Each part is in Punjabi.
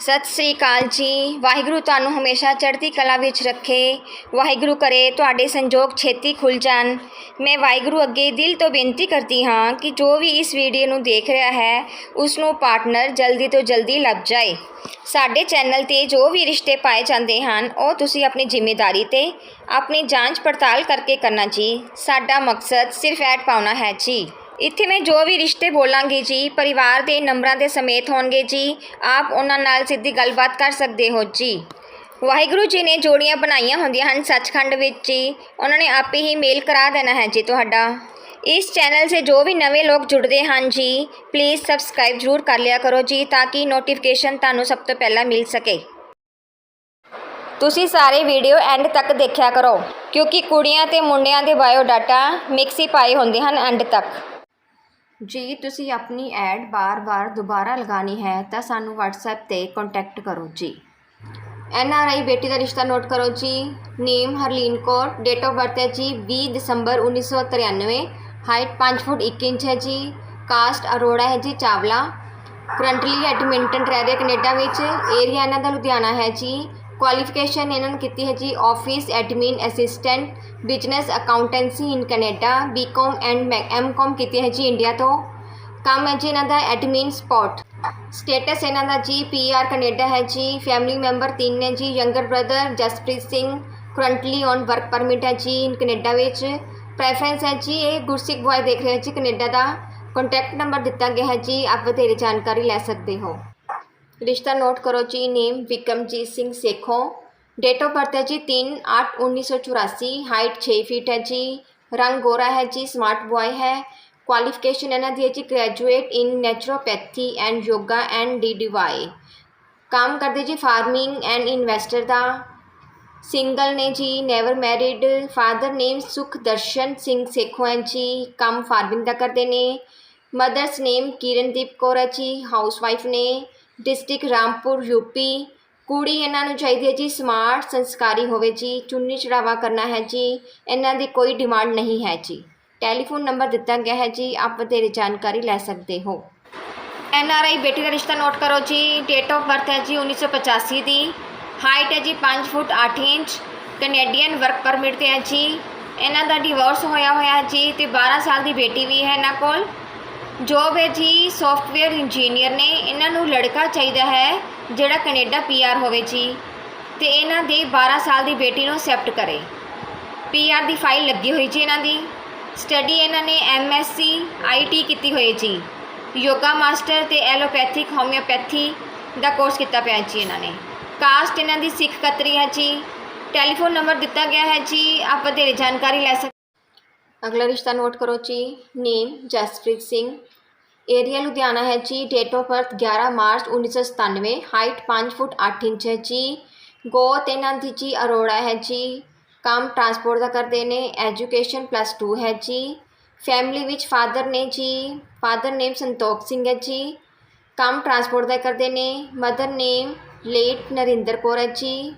ਸਤਿ ਸ੍ਰੀ ਅਕਾਲ ਜੀ। ਵਾਹਿਗੁਰੂ ਤੁਹਾਨੂੰ ਹਮੇਸ਼ਾ ਚੜ੍ਹਦੀ ਕਲਾ ਵਿੱਚ ਰੱਖੇ। ਵਾਹਿਗੁਰੂ ਕਰੇ ਤੁਹਾਡੇ ਸੰਜੋਗ ਛੇਤੀ ਖੁੱਲ ਜਾਣ। ਮੈਂ ਵਾਹਿਗੁਰੂ ਅੱਗੇ ਦਿਲ ਤੋਂ ਬੇਨਤੀ ਕਰਦੀ ਹਾਂ ਕਿ ਜੋ ਵੀ ਇਸ ਵੀਡੀਓ ਨੂੰ ਦੇਖ ਰਿਹਾ ਹੈ ਉਸ ਨੂੰ ਪਾਰਟਨਰ ਜਲਦੀ ਤੋਂ ਜਲਦੀ ਲੱਭ ਜਾਏ। ਸਾਡੇ ਚੈਨਲ ਤੇ ਜੋ ਵੀ ਰਿਸ਼ਤੇ ਪਾਏ ਜਾਂਦੇ ਹਨ, ਉਹ ਤੁਸੀਂ ਆਪਣੀ ਜ਼ਿੰਮੇਵਾਰੀ ਤੇ ਆਪਣੀ ਜਾਂਚ ਪੜਤਾਲ ਕਰਕੇ ਕਰਨਾ ਜੀ। ਸਾਡਾ ਮਕਸਦ ਸਿਰਫ ਐਡ ਪਾਉਣਾ ਹੈ ਜੀ। ਇੱਥੇ ਮੈਂ ਜੋ ਵੀ ਰਿਸ਼ਤੇ ਬੋਲਾਂਗੀ ਜੀ, ਪਰਿਵਾਰ ਦੇ ਨੰਬਰਾਂ ਦੇ ਸਮੇਤ ਹੋਣਗੇ ਜੀ, ਆਪ ਉਹਨਾਂ ਨਾਲ ਸਿੱਧੀ ਗੱਲਬਾਤ ਕਰ ਸਕਦੇ ਹੋ ਜੀ। ਵਾਹਿਗੁਰੂ ਜੀ ਨੇ ਜੋੜੀਆਂ ਬਣਾਈਆਂ ਹੁੰਦੀਆਂ ਹਨ ਸੱਚਖੰਡ ਵਿੱਚ ਜੀ, ਉਹਨਾਂ ਨੇ ਆਪੇ ਹੀ ਮੇਲ ਕਰਾ ਦੇਣਾ ਹੈ ਜੀ ਤੁਹਾਡਾ। ਇਸ ਚੈਨਲ ਸੇ ਜੋ ਵੀ ਨਵੇਂ ਲੋਕ ਜੁੜਦੇ ਹਨ ਜੀ ਪਲੀਜ਼ ਸਬਸਕ੍ਰਾਈਬ ਜ਼ਰੂਰ ਕਰ ਲਿਆ ਕਰੋ ਜੀ, ਤਾਂ ਕਿ ਨੋਟੀਫਿਕੇਸ਼ਨ ਤੁਹਾਨੂੰ ਸਭ ਤੋਂ ਪਹਿਲਾਂ ਮਿਲ ਸਕੇ। ਤੁਸੀਂ ਸਾਰੇ ਵੀਡੀਓ ਐਂਡ ਤੱਕ ਦੇਖਿਆ ਕਰੋ, ਕਿਉਂਕਿ ਕੁੜੀਆਂ ਤੇ ਮੁੰਡਿਆਂ ਦੇ ਬਾਇਓ ਡਾਟਾ ਮਿਕਸ ਹੀ ਪਾਏ ਹੁੰਦੇ ਹਨ ਐਂਡ ਤੱਕ। ਜੀ, ਤੁਸੀਂ ਆਪਣੀ ਐਡ ਬਾਰ-ਬਾਰ ਦੁਬਾਰਾ ਲਗਾਉਣੀ ਹੈ ਤਾਂ ਸਾਨੂੰ WhatsApp ਤੇ ਕੰਟੈਕਟ ਕਰੋ ਜੀ। ਐਨ ਆਰ ਆਈ ਬੇਟੀ ਦਾ ਰਿਸ਼ਤਾ ਨੋਟ ਕਰੋ ਜੀ। Name Harleen Kaur date of birth ਹੈ ਜੀ 20 ਦਸੰਬਰ 1993 ਹਾਈਟ 5 ਫੁੱਟ 1 ਇੰਚ ਹੈ ਜੀ। ਕਾਸਟ ਅਰੋੜਾ ਹੈ ਜੀ, ਚਾਵਲਾ। ਕਰੰਟਲੀ ਐਡਮਿੰਟਨ ਰਹਿ ਰਹੇ ਕੈਨੇਡਾ ਵਿੱਚ। ਏਰੀਆ ਇਹਨਾਂ ਦਾ ਲੁਧਿਆਣਾ ਹੈ ਜੀ। ਕੁਆਲੀਫਿਕੇਸ਼ਨ ਇਹਨਾਂ ਨੇ ਕੀਤੀ ਹੈ ਜੀ office admin assistant business accountancy in Canada B Com and M Com ਕੀਤੀ ਹੈ ਜੀ ਇੰਡੀਆ ਤੋਂ। ਕੰਮ ਹੈ ਜੀ ਇਹਨਾਂ ਦਾ ਐਡਮਿਨ ਸਪੋਰਟ ਸਟੇਟਸ ਇਹਨਾਂ ਦਾ ਜੀ ਪੀਆਰ ਕੈਨੇਡਾ ਹੈ ਜੀ। ਫੈਮਿਲੀ ਮੈਂਬਰ ਤਿੰਨ ਨੇ ਜੀ। Younger brother Jaspreet Singh currently on work permit ਹੈ ਜੀ ਇਨ ਕੈਨੇਡਾ ਵਿੱਚ। ਪ੍ਰੈਫਰੈਂਸ ਹੈ ਜੀ ਇਹ ਗੁਰਸਿੱਖ ਬॉय ਦੇਖ ਰਹੇ ਜੀ ਕੈਨੇਡਾ ਦਾ। ਕੰਟੈਕਟ ਨੰਬਰ ਦਿੱਤਾ ਗਿਆ ਹੈ ਜੀ। ਆਪ ਵਧੇਰੇ ਜਾਣਕਾਰੀ ਲੈ ਸਕਦੇ ਹੋ। ਰਿਸ਼ਤਾ ਨੋਟ ਕਰੋ ਜੀ, name Vikramjit Singh Sekhon. Date of birth ਹੈ ਜੀ 3 8 1984 ਹਾਈਟ 6 ਫੀਟ ਹੈ ਜੀ, ਰੰਗ ਗੋਰਾ ਹੈ ਜੀ ਸਮਾਰਟ ਬॉय ਹੈ। ਕੁਆਲੀਫਿਕੇਸ਼ਨ ਇਹਨਾਂ ਦੀ ਹੈ ਜੀ graduate in naturopathy and yoga and D D Y ਕੰਮ ਕਰਦੇ ਜੀ ਫਾਰਮਿੰਗ ਐਂਡ ਇਨਵੈਸਟਰ ਦਾ। ਸਿੰਗਲ ਨੇ ਜੀ never married father name Sukhdarshan Singh Sekhon ਹੈ ਜੀ, ਕੰਮ ਫਾਰਮਿੰਗ ਦਾ ਕਰਦੇ ਨੇ। ਮਦਰਸ ਨੇਮ ਕਿਰਨਦੀਪ ਕੌਰ ਹੈ ਜੀ ਹਾਊਸਵਾਈਫ ਨੇ। District Rampur, UP. ਕੁੜੀ ਇਹਨਾਂ ਨੂੰ ਚਾਹੀਦੀ ਹੈ ਜੀ ਸਮਾਰਟ, ਸੰਸਕਾਰੀ ਹੋਵੇ ਜੀ ਚੁੰਨੀ ਚੜਾਵਾ ਕਰਨਾ ਹੈ ਜੀ, ਇਹਨਾਂ ਦੀ ਕੋਈ ਡਿਮਾਂਡ ਨਹੀਂ ਹੈ ਜੀ। ਟੈਲੀਫੋਨ ਨੰਬਰ ਦਿੱਤਾ ਗਿਆ ਹੈ ਜੀ, ਆਪ ਵਧੇਰੇ ਜਾਣਕਾਰੀ ਲੈ ਸਕਦੇ ਹੋ। ਐਨ ਆਰ ਆਈ ਬੇਟੀ ਦਾ ਰਿਸ਼ਤਾ ਨੋਟ ਕਰੋ ਜੀ ਡੇਟ ਆਫ ਬਰਥ ਹੈ ਜੀ 1985 ਦੀ। ਹਾਈਟ ਹੈ ਜੀ 5 foot 8 inch Canadian work permit ਤੇ ਹੈ ਜੀ। ਇਹਨਾਂ ਦਾ ਡਿਵੋਰਸ ਹੋਇਆ ਹੋਇਆ ਜੀ ਤੇ 12 ਸਾਲ ਦੀ ਬੇਟੀ ਵੀ ਹੈ ਇਹਨਾਂ ਕੋਲ। ਜੋਬ ਹੈ ਜੀ ਸੌਫਟਵੇਅਰ ਇੰਜੀਨੀਅਰ ਨੇ ਇਹਨਾਂ ਨੂੰ ਲੜਕਾ ਚਾਹੀਦਾ ਹੈ, ਜਿਹੜਾ ਕੈਨੇਡਾ ਪੀਆਰ ਹੋਵੇ ਜੀ, ਤੇ ਇਹਨਾਂ ਦੇ 12 ਸਾਲ ਦੀ ਬੇਟੀ ਨੂੰ ਅਸੈਪਟ ਕਰੇ। ਪੀਆਰ ਦੀ ਫਾਈਲ ਲੱਗੀ ਹੋਈ ਜੀ ਇਹਨਾਂ ਦੀ। ਸਟੱਡੀ ਇਹਨਾਂ ਨੇ ਐਮਐਸਸੀ ਆਈਟੀ ਕੀਤੀ ਹੋਈ ਜੀ। ਯੋਗਾ ਮਾਸਟਰ ਤੇ ਐਲੋਪੈਥਿਕ ਹੋਮਿਓਪੈਥੀ ਦਾ ਕੋਰਸ ਕੀਤਾ ਪਿਆ ਜੀ ਇਹਨਾਂ ਨੇ। ਕਾਸਟ ਇਹਨਾਂ ਦੀ ਸਿੱਖ ਕਤਰੀ ਹੈ ਜੀ। ਟੈਲੀਫੋਨ ਨੰਬਰ ਦਿੱਤਾ ਗਿਆ ਹੈ ਜੀ। ਆਪ ਵਧੇਰੇ ਜਾਣਕਾਰੀ ਲੈ ਸਕਦੇ ਅਗਲਾ ਰਿਸ਼ਤਾ ਨੋਟ ਕਰੋ ਜੀ ਨੇਮ ਜਸਪ੍ਰੀਤ ਸਿੰਘ ਏਰੀਆ ਲੁਧਿਆਣਾ ਹੈ ਜੀ date of birth 11 March 1997 height 5 foot 8 inch ਹੈ ਜੀ ਗੋਤ ਇਹਨਾਂ ਦੀ ਜੀ ਅਰੋੜਾ ਹੈ ਜੀ ਕੰਮ ਟਰਾਂਸਪੋਰਟ ਦਾ ਕਰਦੇ ਨੇ ਐਜੂਕੇਸ਼ਨ ਪਲੱਸ 2 ਹੈ ਜੀ ਫੈਮਿਲੀ ਵਿੱਚ ਫਾਦਰ ਨੇ ਜੀ ਫਾਦਰ ਨੇਮ ਸੰਤੋਖ ਸਿੰਘ ਹੈ ਜੀ ਕੰਮ ਟਰਾਂਸਪੋਰਟ ਦਾ ਕਰਦੇ ਨੇ mother name late Narinder Kaur ਹੈ ਜੀ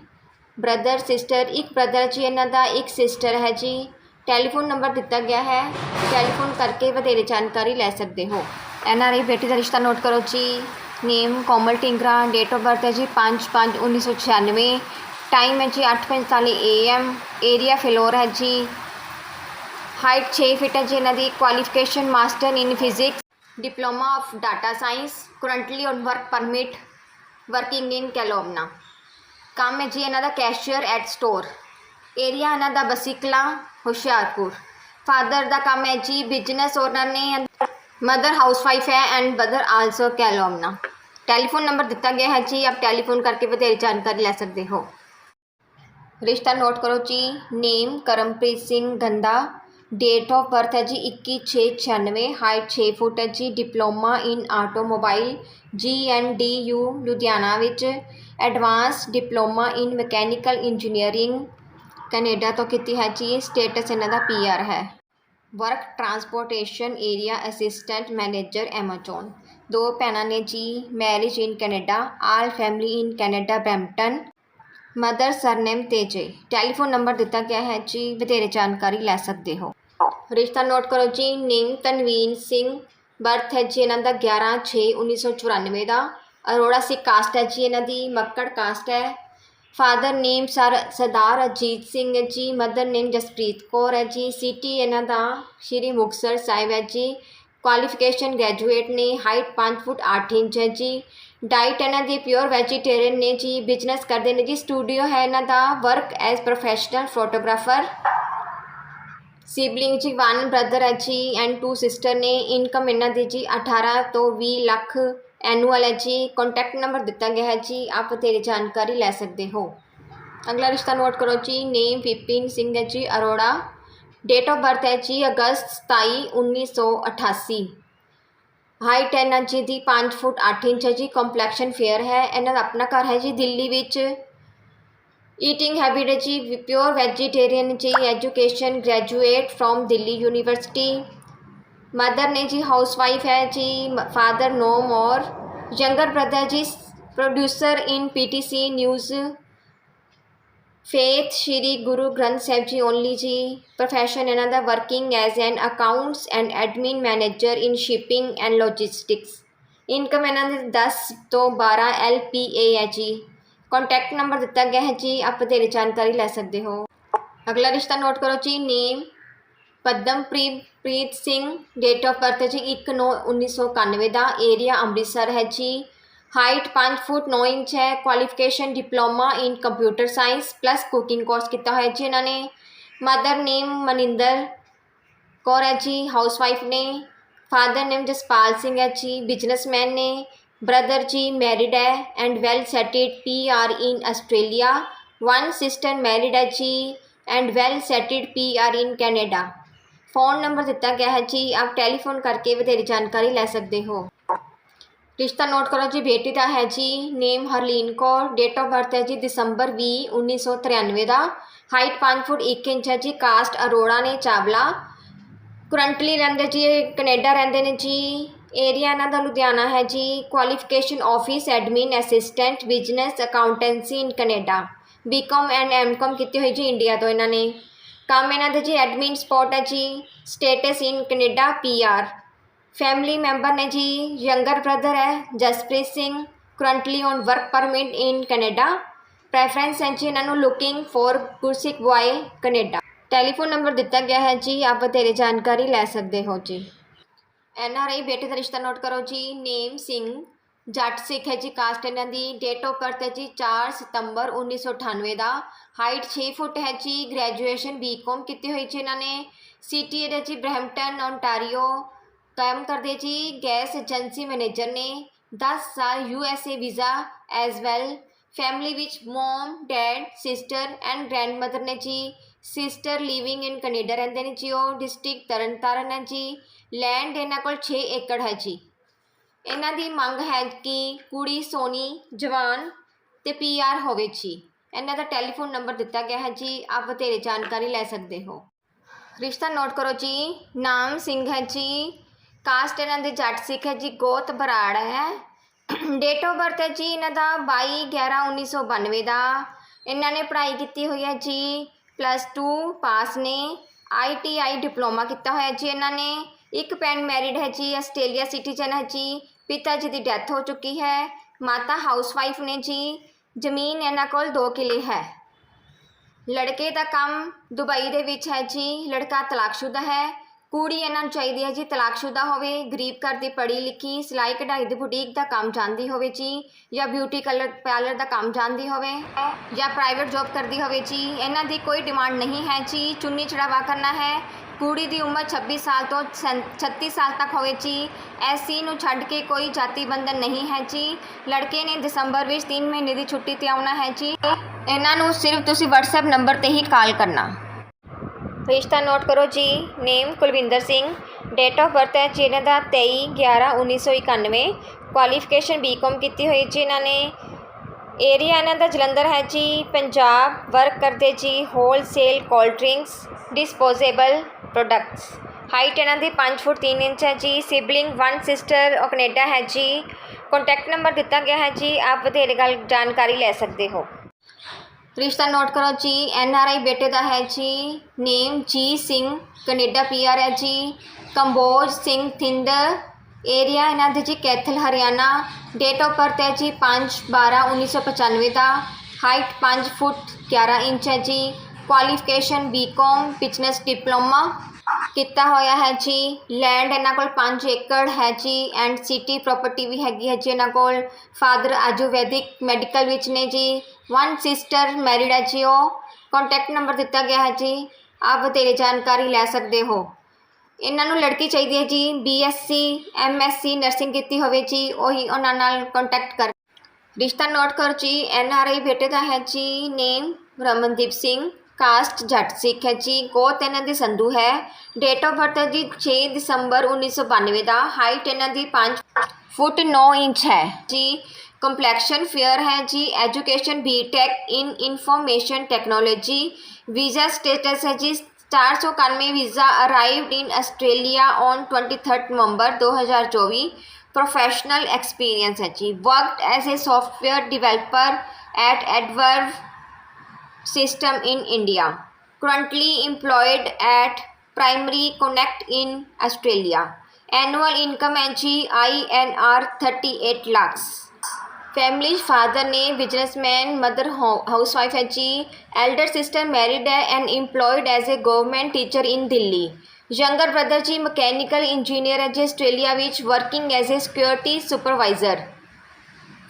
ਬ੍ਰਦਰ ਸਿਸਟਰ ਇੱਕ ਬ੍ਰਦਰ ਜੀ ਇਹਨਾਂ ਦਾ ਇੱਕ ਸਿਸਟਰ ਹੈ ਜੀ ਟੈਲੀਫੋਨ ਨੰਬਰ ਦਿੱਤਾ ਗਿਆ ਹੈ ਟੈਲੀਫੋਨ ਕਰਕੇ ਵਧੇਰੇ ਜਾਣਕਾਰੀ ਲੈ ਸਕਦੇ ਹੋ ਐਨ ਆਰ ਆਈ ਬੇਟੀ ਦਾ ਰਿਸ਼ਤਾ ਨੋਟ ਕਰੋ ਜੀ name Komal Tingra date of birth ਹੈ ਜੀ 5 5 1996 ਟਾਈਮ ਹੈ ਜੀ 8:45 ਏਐਮ ਏਰੀਆ ਫਿਲੋਰ ਹੈ ਜੀ ਹਾਈਟ 6 ਫਿਟ ਹੈ ਜੀ ਇਹਨਾਂ ਦੀ qualification master in physics diploma of data science currently on work permit working in Kelowna ਕੰਮ ਹੈ ਜੀ ਇਹਨਾਂ ਦਾ ਕੈਸ਼ੀਅਰ ਐਟ ਸਟੋਰ ਏਰੀਆ ਇਹਨਾਂ ਦਾ ਬਸੀਕਲਾ, ਹੁਸ਼ਿਆਰਪੁਰ। ਫਾਦਰ ਦਾ ਕੰਮ ਹੈ ਜੀ ਬਿਜ਼ਨਸ ਓਨਰ ਨੇ ਮਦਰ ਹਾਊਸਵਾਈਫ ਹੈ and brother also Kelowna telephone number ਦਿੱਤਾ ਗਿਆ ਹੈ ਜੀ, ਆਪ ਟੈਲੀਫੋਨ ਕਰਕੇ ਵਧੇਰੇ ਜਾਣਕਾਰੀ ਲੈ ਸਕਦੇ ਹੋ। ਰਿਸ਼ਤਾ ਨੋਟ ਕਰੋ ਜੀ ਨੇਮ ਕਰਮਪ੍ਰੀਤ ਸਿੰਘ ਗੰਦਾ ਡੇਟ ਆਫ ਬਰਥ ਹੈ ਜੀ 21696 ਹਾਈਟ 6 ਫੁੱਟ ਹੈ ਜੀ ਡਿਪਲੋਮਾ ਇਨ ਆਟੋਮੋਬਾਈਲ ਜੀ ਐਨ ਡੀ ਯੂ ਲੁਧਿਆਣਾ ਵਿੱਚ advance diploma in mechanical engineering Canada ਤੋਂ ਕੀਤੀ ਹੈ ਜੀ। ਸਟੇਟਸ ਇਹਨਾਂ ਦਾ ਪੀਆਰ ਹੈ। Work transportation area assistant manager Amazon ਦੋ ਭੈਣਾਂ ਨੇ ਜੀ, marriage in Canada, all family in Canada, Brampton. Mother surname ਤੇਜੇ telephone number ਦਿੱਤਾ ਗਿਆ ਹੈ ਜੀ, ਵਧੇਰੇ ਜਾਣਕਾਰੀ ਲੈ ਸਕਦੇ ਹੋ। ਰਿਸ਼ਤਾ ਨੋਟ ਕਰੋ ਜੀ ਨੇਮ ਤਨਵੀਨ ਸਿੰਘ। ਬਰਥ ਹੈ ਜੀ ਇਹਨਾਂ ਦਾ 11 6 1994 ਦਾ। ਅਰੋੜਾ ਸਿੱਖ ਕਾਸਟ ਹੈ ਜੀ ਇਹਨਾਂ ਦੀ, ਮੱਕੜ ਕਾਸਟ ਹੈ। Father name sir Sardar Ajit Singh ਹੈ ਜੀ, ਮਦਰ ਨੇਮ ਜਸਪ੍ਰੀਤ ਕੌਰ ਹੈ ਜੀ, ਸਿਟੀ ਇਹਨਾਂ ਦਾ ਸ਼੍ਰੀ ਮੁਕਤਸਰ ਸਾਹਿਬ ਹੈ ਜੀ ਕੁਆਲੀਫਿਕੇਸ਼ਨ ਗ੍ਰੈਜੂਏਟ ਨੇ ਹਾਈਟ 5 ਫੁੱਟ 8 ਇੰਚ ਹੈ ਜੀ ਡਾਈਟ ਇਹਨਾਂ ਦੀ ਪਿਓਰ ਵੈਜੀਟੇਰੀਅਨ ਨੇ ਜੀ ਬਿਜ਼ਨਸ ਕਰਦੇ ਨੇ ਜੀ ਸਟੂਡੀਓ ਹੈ ਇਹਨਾਂ ਦਾ work as professional photographer sibling ਜੀ ਵਨ ਬ੍ਰਦਰ ਹੈ ਜੀ ਐਂਡ ਟੂ ਸਿਸਟਰ ਨੇ ਇਨਕਮ ਇਹਨਾਂ ਦੀ ਜੀ 18 ਤੋਂ 20 ਲੱਖ ਐਨੂਅਲ ਹੈ ਜੀ ਕੰਟੈਕਟ ਨੰਬਰ ਦਿੱਤਾ ਗਿਆ ਹੈ ਜੀ, ਆਪ ਤੇਰੀ ਜਾਣਕਾਰੀ ਲੈ ਸਕਦੇ ਹੋ। ਅਗਲਾ ਰਿਸ਼ਤਾ ਨੋਟ ਕਰੋ ਜੀ ਨੇਮ ਵਿਪਿਨ ਸਿੰਘ ਹੈ ਜੀ, ਅਰੋੜਾ। ਡੇਟ ਆਫ ਬਰਥ ਹੈ ਜੀ, ਅਗਸਤ 27 1988 ਹਾਈਟ ਹੈ ਇਹਨਾਂ ਜੀ ਦੀ 5 ਫੁੱਟ 8 ਇੰਚ ਹੈ ਜੀ ਕੰਪਲੈਕਸ਼ਨ ਫੇਅਰ ਹੈ। ਇਹਨਾਂ ਦਾ ਆਪਣਾ ਘਰ ਹੈ ਜੀ, ਦਿੱਲੀ ਵਿੱਚ। ਈਟਿੰਗ ਹੈਬਿਟ ਹੈ ਜੀ ਪਿਓਰ ਵੈਜੀਟੇਰੀਅਨ ਜੀ education graduate from Delhi university. Mother ਨੇ ਜੀ ਹਾਊਸ ਵਾਈਫ ਹੈ ਜੀ father no more younger brother ਜੀ producer in PTC news faith Shri Guru Granth Sahib ji only ਜੀ. ਪ੍ਰੋਫੈਸ਼ਨ ਇਹਨਾਂ ਦਾ working as an accounts and admin manager in shipping and logistics income ਇਹਨਾਂ ਦੇ 10 ਤੋਂ 12 ਐਲ ਪੀ ਏ ਹੈ ਜੀ. ਕੰਟੈਕਟ ਨੰਬਰ ਦਿੱਤਾ ਗਿਆ ਹੈ ਜੀ, ਆਪ ਬਥੇਰੀ ਜਾਣਕਾਰੀ ਲੈ ਸਕਦੇ ਹੋ। ਅਗਲਾ ਰਿਸ਼ਤਾ ਨੋਟ ਕਰੋ ਜੀ name Padampreet Preet Singh date of birth ਹੈ ਜੀ 1 9 1991 ਦਾ ਏਰੀਆ ਅੰਮ੍ਰਿਤਸਰ ਹੈ ਜੀ। ਹਾਈਟ 5 ਫੁੱਟ 9 ਇੰਚ ਹੈ qualification diploma in computer science plus cooking course ਕੀਤਾ ਹੋਇਆ ਜੀ ਇਹਨਾਂ ਨੇ। ਮਦਰ ਨੇਮ ਮਨਿੰਦਰ ਕੌਰ ਹੈ ਜੀ ਹਾਊਸ ਵਾਈਫ ਨੇ। ਫਾਦਰ ਨੇਮ ਜਸਪਾਲ ਸਿੰਘ ਹੈ ਜੀ ਬਿਜ਼ਨਸਮੈਨ ਨੇ। ਬ੍ਰਦਰ ਜੀ ਮੈਰਿਡ ਹੈ and well settled P R in Australia one sister married ਹੈ ਜੀ and well settled P R in Canada phone number ਦਿੱਤਾ ਗਿਆ ਹੈ ਜੀ, ਆਪ ਟੈਲੀਫੋਨ ਕਰਕੇ ਵਧੇਰੇ ਜਾਣਕਾਰੀ ਲੈ ਸਕਦੇ ਹੋ। ਰਿਸ਼ਤਾ ਨੋਟ ਕਰੋ ਜੀ, ਬੇਟੀ ਦਾ ਹੈ ਜੀ, name Harleen Kaur date of birth ਹੈ ਜੀ, ਦਸੰਬਰ 20 1993 ਦਾ। ਹਾਈਟ 5 ਫੁੱਟ 1 ਇੰਚ ਹੈ ਜੀ ਕਾਸਟ ਅਰੋੜਾ ਨੇ ਚਾਵਲਾ। ਕਰੰਟਲੀ ਰਹਿੰਦੇ ਜੀ, ਇਹ ਕੈਨੇਡਾ ਰਹਿੰਦੇ ਨੇ ਜੀ। ਏਰੀਆ ਇਹਨਾਂ ਦਾ ਲੁਧਿਆਣਾ ਹੈ ਜੀ qualification office admin assistant business accountancy in Canada B Com and M Com ਕੀਤੀ ਹੋਈ ਜੀ ਇੰਡੀਆ ਤੋਂ ਇਹਨਾਂ ਨੇ। ਕੰਮ ਇਹਨਾਂ ਦਾ ਜੀ ਐਡਮਿਨ ਸਪੋਰਟ ਹੈ ਜੀ status in Canada PR family member ਨੇ ਜੀ ਯੰਗਰ ਬ੍ਰਦਰ ਹੈ, Jaspreet Singh currently on work permit in Canada preference ਹੈ ਜੀ ਇਹਨਾਂ ਨੂੰ looking for Gursikh boy Canada telephone number ਦਿੱਤਾ ਗਿਆ ਹੈ ਜੀ, ਆਪ ਬਥੇਰੇ ਜਾਣਕਾਰੀ ਲੈ ਸਕਦੇ ਹੋ ਜੀ। ਐਨ ਆਰ ਆਈ ਬੇਟੇ ਦਾ ਰਿਸ਼ਤਾ ਨੋਟ ਕਰੋ ਜੀ ਨੇਮ ਸਿੰਘ ਜੱਟ ਸਿੱਖ ਹੈ ਜੀ, ਕਾਸਟ ਇਹਨਾਂ ਦੀ ਡੇਟ ਆਫ ਬਰਥ ਹੈ ਜੀ 4 ਸਤੰਬਰ 1998 ਦਾ। ਹਾਈਟ 6 ਫੁੱਟ ਹੈ ਜੀ ਗ੍ਰੈਜੂਏਸ਼ਨ ਬੀਕਾਮ ਕੀਤੀ ਹੋਈ ਜੀ ਇਹਨਾਂ ਨੇ। ਸਿਟੀ ਹੈ ਜੀ ਬ੍ਰੈਂਪਟਨ ਓਨਟਾਰੀਓ ਕਾਇਮ ਕਰਦੇ ਜੀ, ਗੈਸ ਏਜੰਸੀ ਮੈਨੇਜਰ ਨੇ। 10 ਸਾਲ U S A visa as well family ਵਿੱਚ mom dad sister and grandmother ਨੇ ਜੀ। ਸਿਸਟਰ ਲਿਵਿੰਗ ਇਨ ਕੈਨੇਡਾ ਰਹਿੰਦੇ ਨੇ ਜੀ ਉਹ। ਡਿਸਟ੍ਰਿਕਟ ਤਰਨਤਾਰਨ ਹੈ ਜੀ। ਲੈਂਡ ਇਹਨਾਂ ਕੋਲ 6 ਏਕੜ ਹੈ ਜੀ। ਇਹਨਾਂ ਦੀ ਮੰਗ ਹੈ ਕਿ ਕੁੜੀ ਸੋਨੀ, ਜਵਾਨ ਤੇ ਪੀਆਰ ਹੋਵੇ ਜੀ। ਇਹਨਾਂ ਦਾ ਟੈਲੀਫੋਨ ਨੰਬਰ ਦਿੱਤਾ ਗਿਆ ਹੈ ਜੀ, ਆਪ ਬਥੇਰੇ ਜਾਣਕਾਰੀ ਲੈ ਸਕਦੇ ਹੋ। ਰਿਸ਼ਤਾ ਨੋਟ ਕਰੋ ਜੀ, ਨਾਮ ਸਿੰਘ ਹੈ ਜੀ, ਕਾਸਟ ਇਹਨਾਂ ਦੇ ਜੱਟ ਸਿੱਖ ਹੈ ਜੀ, ਗੋਤ ਬਰਾੜ ਹੈ। ਡੇਟ ਆਫ ਬਰਥ ਹੈ ਜੀ, ਇਹਨਾਂ ਦਾ 22 11 1992 ਦਾ। ਇਹਨਾਂ ਨੇ ਪੜ੍ਹਾਈ ਕੀਤੀ ਹੋਈ ਹੈ ਜੀ ਪਲੱਸ 2 ਪਾਸ ਨੇ। ਆਈਟੀਆਈ ਡਿਪਲੋਮਾ ਕੀਤਾ ਹੋਇਆ ਜੀ ਇਹਨਾਂ ਨੇ। ਇੱਕ ਪੈਨ ਮੈਰਿਡ ਹੈ ਜੀ, ਆਸਟ੍ਰੇਲੀਆ ਸਿਟੀਜ਼ਨ ਹੈ ਜੀ ਪਿਤਾ ਜੀ ਦੀ ਡੈਥ ਹੋ ਚੁੱਕੀ ਹੈ ਮਾਤਾ ਹਾਊਸਵਾਈਫ ਨੇ ਜੀ ਜ਼ਮੀਨ ਇਹਨਾਂ ਕੋਲ 2 ਕਿੱਲੇ ਹੈ ਲੜਕੇ ਦਾ ਕੰਮ ਦੁਬਈ ਦੇ ਵਿੱਚ ਹੈ ਜੀ ਲੜਕਾ ਤਲਾਕਸ਼ੁਦਾ ਹੈ ਕੁੜੀ ਇਹਨਾਂ ਨੂੰ ਚਾਹੀਦੀ ਹੈ ਜੀ ਤਲਾਕਸ਼ੁਦਾ ਹੋਵੇ ਗਰੀਬ ਘਰ ਦੀ ਪੜ੍ਹੀ ਲਿਖੀ ਸਿਲਾਈ ਕਢਾਈ ਦੀ ਬੁਟੀਕ ਦਾ ਕੰਮ ਜਾਣਦੀ ਹੋਵੇ ਜੀ ਜਾਂ ਬਿਊਟੀ ਕਲਰ ਪਾਰਲਰ ਦਾ ਕੰਮ ਜਾਣਦੀ ਹੋਵੇ ਜਾਂ ਪ੍ਰਾਈਵੇਟ ਜੌਬ ਕਰਦੀ ਹੋਵੇ ਜੀ ਇਹਨਾਂ ਦੀ ਕੋਈ ਡਿਮਾਂਡ ਨਹੀਂ ਹੈ ਜੀ ਚੁੰਨੀ ਚੜਾਵਾ ਕਰਨਾ ਹੈ ਕੁੜੀ ਦੀ ਉਮਰ 26 ਸਾਲ ਤੋਂ ਸੈਂ- 36 ਸਾਲ ਤੱਕ ਹੋਵੇ ਜੀ। ਐਸਸੀ ਨੂੰ ਛੱਡ ਕੇ ਕੋਈ ਜਾਤੀ ਬੰਧਨ ਨਹੀਂ ਹੈ ਜੀ। ਲੜਕੇ ਨੇ ਦਸੰਬਰ ਵਿੱਚ 3 ਮਹੀਨੇ ਦੀ ਛੁੱਟੀ ਤੇ ਆਉਣਾ ਹੈ ਜੀ। ਇਹਨਾਂ ਨੂੰ ਸਿਰਫ ਤੁਸੀਂ WhatsApp ਨੰਬਰ ਤੇ ਹੀ ਕਾਲ ਕਰਨਾ। ਰਿਸ਼ਤਾ ਨੋਟ ਕਰੋ ਜੀ। Name Kulwinder Singh. Date of birth ਹੈ ਜੀ ਇਹਨਾਂ ਦਾ 23 11 1991 ਕੁਆਲੀਫਿਕੇਸ਼ਨ ਬੀਕਾਮ ਕੀਤੀ ਹੋਈ ਜੀ ਇਹਨਾਂ ਨੇ। ਏਰੀਆ ਇਹਨਾਂ ਦਾ ਜਲੰਧਰ ਹੈ ਜੀ। ਪੰਜਾਬ ਵਰਕ ਕਰਦੇ ਜੀ। Wholesale cold drinks disposable products height ਇਹਨਾਂ ਦੀ 5 ਫੁੱਟ 3 ਇੰਚ ਹੈ ਜੀ। ਸਿਬਲਿੰਗ ਵਨ ਸਿਸਟਰ ਉਹ ਕੈਨੇਡਾ ਹੈ ਜੀ। ਕੰਟੈਕਟ ਨੰਬਰ ਦਿੱਤਾ ਗਿਆ ਹੈ ਜੀ। ਆਪ ਵਧੇਰੇ ਗੱਲ ਜਾਣਕਾਰੀ ਲੈ ਸਕਦੇ ਹੋ। ਰਿਸ਼ਤਾ ਨੋਟ ਕਰੋ ਜੀ। ਐਨ ਆਰ ਆਈ ਬੇਟੇ ਦਾ ਹੈ ਜੀ। ਨੇਮ ਜੀ ਸਿੰਘ ਕੈਨੇਡਾ ਪੀ ਆਰ ਹੈ ਜੀ। ਕੰਬੋਜ ਸਿੰਘ ਥਿੰਦ ਏਰੀਆ ਇਹਨਾਂ ਦੇ ਜੀ Kaithal Haryana date of birth ਹੈ ਜੀ 5 12 1995 ਦਾ। ਹਾਈਟ 5 ਫੁੱਟ 11 ਇੰਚ ਹੈ ਜੀ। ਕੁਆਲੀਫਿਕੇਸ਼ਨ ਬੀਕਾਮ ਬਿਜ਼ਨਸ ਡਿਪਲੋਮਾ ਕੀਤਾ ਹੋਇਆ ਹੈ ਜੀ। ਲੈਂਡ ਇਹਨਾਂ ਕੋਲ 5 ਏਕੜ ਹੈ ਜੀ ਐਂਡ ਸਿਟੀ ਪ੍ਰਾਪਰਟੀ ਵੀ ਹੈਗੀ ਹੈ ਜੀ ਇਹਨਾਂ ਕੋਲ। ਫਾਦਰ ਆਯੁਰਵੈਦਿਕ ਮੈਡੀਕਲ ਵਿੱਚ ਨੇ ਜੀ। ਵਨ ਸਿਸਟਰ ਮੈਰਿਡ ਹੈ ਜੀ ਉਹ। ਕੰਟੈਕਟ ਨੰਬਰ ਦਿੱਤਾ ਗਿਆ ਹੈ ਜੀ। ਆਪ ਵਧੇਰੇ ਜਾਣਕਾਰੀ ਲੈ ਸਕਦੇ ਹੋ। ਇਹਨਾਂ ਨੂੰ ਲੜਕੀ ਚਾਹੀਦੀ ਹੈ ਜੀ। ਬੀਐਸਸੀ ਐਮਐਸਸੀ ਨਰਸਿੰਗ ਕੀਤੀ ਹੋਵੇ ਜੀ। ਉਹੀ ਉਹਨਾਂ ਨਾਲ ਕੰਟੈਕਟ ਕਰ ਰਿਸ਼ਤਾ ਨੋਟ ਕਰੋ ਜੀ। ਐਨਆਰਆਈ ਬੇਟੇ ਦਾ ਹੈ ਜੀ। ਨੇਮ ਰਮਨਦੀਪ ਸਿੰਘ। ਕਾਸਟ ਜੱਟ ਸਿੱਖ ਹੈ ਜੀ, ਗੋਤ ਇਹਨਾਂ ਦੀ ਸੰਧੂ ਹੈ। ਡੇਟ ਆਫ ਬਰਥ ਹੈ ਜੀ 6 ਦਸੰਬਰ 1992 ਦਾ ਹਾਈਟ ਇਹਨਾਂ ਦੀ 5 ਫੁੱਟ 9 ਇੰਚ ਹੈ। ਜੀ ਕੰਪਲੈਕਸ਼ਨ ਫੇਅਰ ਹੈ ਜੀ education B Tech in information technology visa status ਹੈ ਜੀ 491 visa arrived in Australia on 23 November 2024 professional experience ਹੈ ਜੀ। Worked as a software developer at adverb system in India, currently employed at Primary Connect in Australia. Annual income NG INR 38 lakhs. Family's father name businessman, mother housewife NG, elder sister married and employed as a government teacher in Delhi. Younger brother G mechanical engineer at Australia which working as a security supervisor.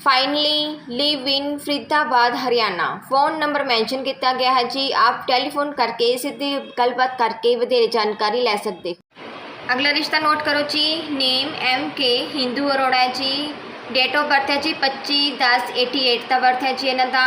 Finally live in Faridabad Haryana phone number mention ਕੀਤਾ ਗਿਆ ਹੈ ਜੀ। ਆਪ ਟੈਲੀਫੋਨ ਕਰਕੇ, ਸਿੱਧੀ ਗੱਲਬਾਤ ਕਰਕੇ ਵਧੇਰੇ ਜਾਣਕਾਰੀ ਲੈ ਸਕਦੇ ਅਗਲਾ ਰਿਸ਼ਤਾ ਨੋਟ ਕਰੋ ਜੀ। Name M K Hindu Arora ਹੈ ਜੀ। ਡੇਟ ਆਫ ਬਰਥ ਹੈ ਜੀ 25 10 88 ਦਾ ਬਰਥ ਹੈ ਜੀ ਇਹਨਾਂ ਦਾ।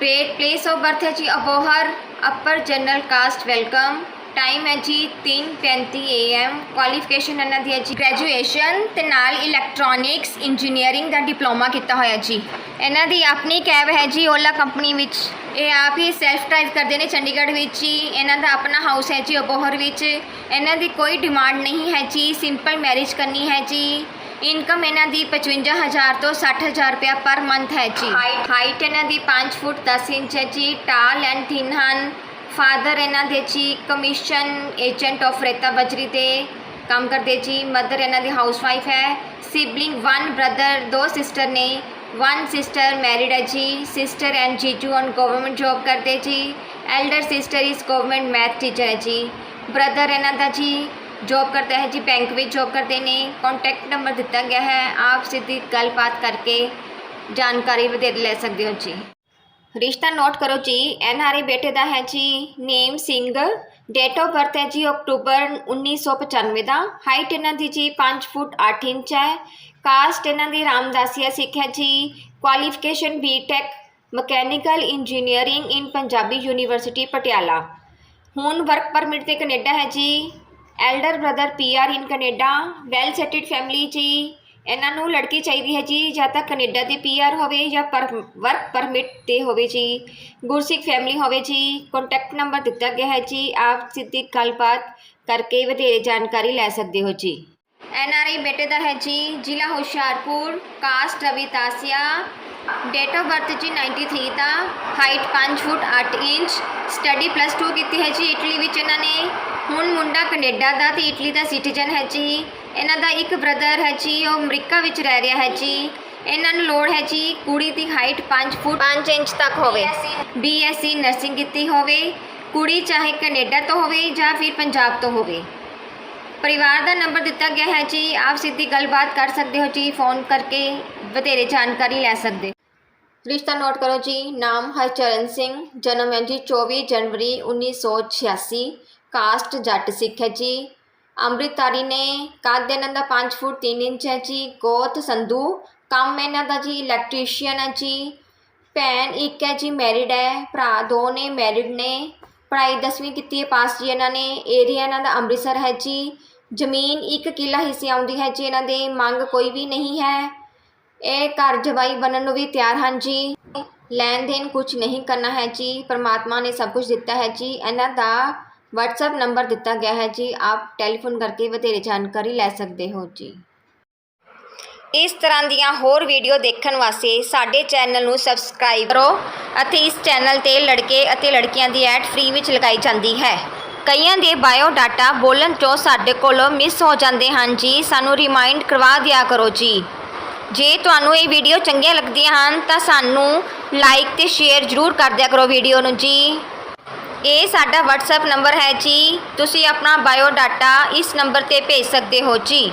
ਪੇਟ ਪਲੇਸ ਆਫ ਬਰਥ ਹੈ ਜੀ। Abohar upper general caste welcome time ਹੈ ਜੀ 3:35 AM ਕੁਆਲੀਫਿਕੇਸ਼ਨ ਇਹਨਾਂ ਦੀ ਹੈ ਜੀ ਗ੍ਰੈਜੂਏਸ਼ਨ ਤੇ ਨਾਲ ਇਲੈਕਟ੍ਰੋਨਿਕਸ ਇੰਜੀਨੀਅਰਿੰਗ ਦਾ ਡਿਪਲੋਮਾ ਕੀਤਾ ਹੋਇਆ ਜੀ। ਇਹਨਾਂ ਦੀ ਆਪਣੀ ਕੈਬ ਹੈ ਜੀ ਓਲਾ ਕੰਪਨੀ ਵਿੱਚ। ਇਹ ਆਪ ਹੀ ਸੈਲਫ ਡਰਾਈਵ ਕਰਦੇ ਨੇ ਚੰਡੀਗੜ੍ਹ ਵਿੱਚ ਹੀ ਇਹਨਾਂ ਦਾ ਆਪਣਾ ਹਾਊਸ ਹੈ ਜੀ ਅਬੋਹਰ ਵਿੱਚ। ਇਹਨਾਂ ਦੀ ਕੋਈ ਡਿਮਾਂਡ ਨਹੀਂ ਹੈ ਜੀ। ਸਿੰਪਲ ਮੈਰਿਜ ਕਰਨੀ ਹੈ ਜੀ। ਇਨਕਮ ਇਹਨਾਂ ਦੀ 55000 ਤੋਂ 60000 ਰੁਪਇਆ ਪਰ ਮੰਥ ਹੈ ਜੀ। ਹਾਈਟ ਇਹਨਾਂ ਦੀ 5 ਫੁੱਟ 10 ਇੰਚ ਹੈ ਜੀ। ਟਾਲ ਐਂਡ ਥਿਨ ਹਨ। ਫਾਦਰ ਇਹਨਾਂ ਦੇ ਜੀ ਕਮਿਸ਼ਨ ਏਜੰਟ ਆਫ ਰੇਤਾ ਬਜਰੀ ਤੇ ਕੰਮ ਕਰਦੇ ਜੀ। ਮਦਰ ਇਹਨਾਂ ਦੀ ਹਾਊਸਵਾਈਫ ਹੈ। ਸਿਬਲਿੰਗ ਵਨ ਬ੍ਰਦਰ ਦੋ ਸਿਸਟਰ ਨੇ। ਵਨ ਸਿਸਟਰ ਮੈਰਿਡ ਹੈ ਜੀ। ਸਿਸਟਰ ਐਂਡ ਜੀਜੂ ਔਨ ਗਵਰਨਮੈਂਟ ਜੌਬ ਕਰਦੇ ਜੀ। Elder sister is government math teacher ਹੈ ਜੀ। ਬ੍ਰਦਰ ਇਹਨਾਂ ਦਾ ਜੀ ਜੌਬ ਕਰਦਾ ਹੈ ਜੀ। ਬੈਂਕ ਵਿੱਚ ਜੌਬ ਕਰਦੇ ਨੇ। ਕੰਟੈਕਟ ਨੰਬਰ ਦਿੱਤਾ ਗਿਆ ਹੈ। ਆਪ ਸਿੱਧੀ ਗੱਲਬਾਤ ਕਰਕੇ ਜਾਣਕਾਰੀ ਵਧੇਰੇ ਲੈ ਸਕਦੇ ਹੋ ਜੀ। ਰਿਸ਼ਤਾ ਨੋਟ ਕਰੋ ਜੀ ਐਨ ਆਰ ਆਈ ਬੇਟੇ ਦਾ ਹੈ ਜੀ, name Singh date of birth ਹੈ ਜੀ ਅਕਤੂਬਰ 1995 ਦਾ ਹਾਈਟ ਇਹਨਾਂ ਦੀ ਜੀ 5 ਫੁੱਟ 8 ਇੰਚ ਹੈ ਕਾਸਟ ਇਹਨਾਂ ਦੀ ਰਾਮਦਾਸੀਆ ਸਿੱਖ ਹੈ ਜੀ qualification B Tech mechanical engineering in Punjabi university Patiala. ਹੁਣ ਵਰਕ ਪਰਮਿਟ ਤੇ ਕੈਨੇਡਾ ਹੈ ਜੀ elder brother PR in Canada well settled family ਜੀ ਇਹਨਾਂ ਨੂੰ ਲੜਕੀ ਚਾਹੀਦੀ ਹੈ ਜੀ, ਜਾਂ ਤਾਂ ਕੈਨੇਡਾ ਦੀ ਪੀਆਰ ਹੋਵੇ ਜਾਂ ਪਰ ਵਰਕ ਪਰਮਿਟ ਤੇ ਹੋਵੇ ਜੀ। ਗੁਰਸਿੱਖ ਫੈਮਿਲੀ ਹੋਵੇ ਜੀ ਕੰਟੈਕਟ ਨੰਬਰ ਦਿੱਤਾ ਗਿਆ ਹੈ ਜੀ, ਆਪ ਸਿੱਧੀ ਗੱਲਬਾਤ ਕਰਕੇ ਵਧੇਰੇ ਜਾਣਕਾਰੀ ਲੈ ਸਕਦੇ ਹੋ ਜੀ। ਐਨ ਆਰ ਆਈ ਬੇਟੇ ਦਾ ਹੈ ਜੀ, ਜ਼ਿਲ੍ਹਾ Hoshiarpur caste Ravidasia date of birth ਜੀ 93 ਦਾ height 5 foot 8 inch study plus 2 ਕੀਤੀ ਹੈ ਜੀ ਇਟਲੀ ਵਿੱਚ ਇਹਨਾਂ ਨੇ। ਹੁਣ ਮੁੰਡਾ ਕੈਨੇਡਾ ਦਾ ਤੇ ਇਟਲੀ ਦਾ ਸਿਟੀਜ਼ਨ ਹੈ ਜੀ। ਇਹਨਾਂ ਦਾ ਇੱਕ ਬ੍ਰਦਰ ਹੈ ਜੀ ਉਹ ਅਮਰੀਕਾ ਵਿੱਚ ਰਹਿ ਰਿਹਾ ਹੈ ਜੀ। ਇਹਨਾਂ ਨੂੰ ਲੋੜ ਹੈ ਜੀ ਕੁੜੀ ਦੀ ਹਾਈਟ 5 ਫੁੱਟ 5 ਇੰਚ ਤੱਕ ਹੋਵੇ। ਬੀਐਸਸੀ ਨਰਸਿੰਗ ਕੀਤੀ ਹੋਵੇ ਕੁੜੀ ਚਾਹੇ ਕੈਨੇਡਾ ਤੋਂ ਹੋਵੇ ਜਾਂ ਫਿਰ ਪੰਜਾਬ ਤੋਂ ਹੋਵੇ। ਪਰਿਵਾਰ ਦਾ ਨੰਬਰ ਦਿੱਤਾ ਗਿਆ ਹੈ ਜੀ ਆਪ ਸਿੱਧੀ ਗੱਲਬਾਤ ਕਰ ਸਕਦੇ ਹੋ ਜੀ ਫੋਨ ਕਰਕੇ ਵਧੇਰੇ ਜਾਣਕਾਰੀ ਲੈ ਸਕਦੇ। ਰਿਸ਼ਤਾ ਨੋਟ ਕਰੋ ਜੀ ਨਾਮ ਹਰਚਰਨ ਸਿੰਘ ਜਨਮ ਹੈ ਜੀ 24 ਜਨਵਰੀ 1986 ਕਾਸਟ ਜੱਟ ਸਿੱਖ ਹੈ ਜੀ। ਅੰਮ੍ਰਿਤਧਾਰੀ ਨੇ ਕੱਦ ਇਹਨਾਂ ਦਾ 5 ਫੁੱਟ 3 ਇੰਚ ਹੈ ਜੀ, ਗੋਤ ਸੰਧੂ, ਕੰਮ ਇਹਨਾਂ ਦਾ ਜੀ ਇਲੈਕਟ੍ਰੀਸ਼ੀਅਨ ਹੈ ਜੀ, ਭੈਣ ਇੱਕ ਹੈ ਜੀ ਮੈਰਿਡ ਹੈ, ਭਰਾ ਦੋ ਨੇ ਮੈਰਿਡ ਨੇ, ਪੜ੍ਹਾਈ 10ਵੀਂ ਕੀਤੀ ਹੈ ਪਾਸ ਜੀ ਇਹਨਾਂ ਨੇ ਏਰੀਆ ਇਹਨਾਂ ਦਾ ਅੰਮ੍ਰਿਤਸਰ ਹੈ ਜੀ, ਜ਼ਮੀਨ ਇੱਕ ਕਿੱਲਾ ਹਿੱਸੇ ਆਉਂਦੀ ਹੈ ਜੀ ਇਹਨਾਂ ਦੇ, ਮੰਗ ਕੋਈ ਵੀ ਨਹੀਂ ਹੈ, ਇਹ ਘਰ ਜਵਾਈ ਬਣਨ ਨੂੰ ਵੀ ਤਿਆਰ ਹਨ ਜੀ, ਲੈਣ ਦੇਣ ਕੁਝ ਨਹੀਂ ਕਰਨਾ ਹੈ ਜੀ, ਪਰਮਾਤਮਾ ਨੇ ਸਭ ਕੁਝ ਦਿੱਤਾ ਹੈ ਜੀ, ਇਹਨਾਂ ਦਾ ਵਟਸਐਪ ਨੰਬਰ ਦਿੱਤਾ ਗਿਆ ਹੈ ਜੀ, ਆਪ ਟੈਲੀਫੋਨ ਕਰਕੇ ਵਧੇਰੇ ਜਾਣਕਾਰੀ ਲੈ ਸਕਦੇ ਹੋ ਜੀ। ਇਸ ਤਰ੍ਹਾਂ ਦੀਆਂ ਹੋਰ ਵੀਡੀਓ ਦੇਖਣ ਵਾਸਤੇ ਸਾਡੇ ਚੈਨਲ ਨੂੰ ਸਬਸਕ੍ਰਾਈਬ ਕਰੋ ਅਤੇ ਇਸ ਚੈਨਲ ਤੇ ਲੜਕੇ ਅਤੇ ਲੜਕੀਆਂ ਦੀ ਐਡ ਫ੍ਰੀ ਵਿੱਚ ਲਗਾਈ ਜਾਂਦੀ ਹੈ। ਕਈਆਂ ਦੇ ਬਾਇਓ ਡਾਟਾ ਬੋਲਣ ਚੋਂ ਸਾਡੇ ਕੋਲੋਂ ਮਿਸ ਹੋ ਜਾਂਦੇ ਹਨ ਜੀ, ਸਾਨੂੰ ਰਿਮਾਈਂਡ ਕਰਵਾ ਦਿਆ ਕਰੋ ਜੀ। ਜੇ ਤੁਹਾਨੂੰ ਇਹ ਵੀਡੀਓ ਚੰਗੀਆਂ ਲੱਗਦੀਆਂ ਹਨ ਤਾਂ ਸਾਨੂੰ ਲਾਈਕ ਤੇ ਸ਼ੇਅਰ ਜ਼ਰੂਰ ਕਰ ਦਿਆ ਕਰੋ ਵੀਡੀਓ ਨੂੰ ਜੀ। ਇਹ ਸਾਡਾ WhatsApp ਨੰਬਰ ਹੈ ਜੀ। ਤੁਸੀਂ ਆਪਣਾ ਬਾਇਓ ਡਾਟਾ ਇਸ ਨੰਬਰ 'ਤੇ ਭੇਜ ਸਕਦੇ ਹੋ ਜੀ।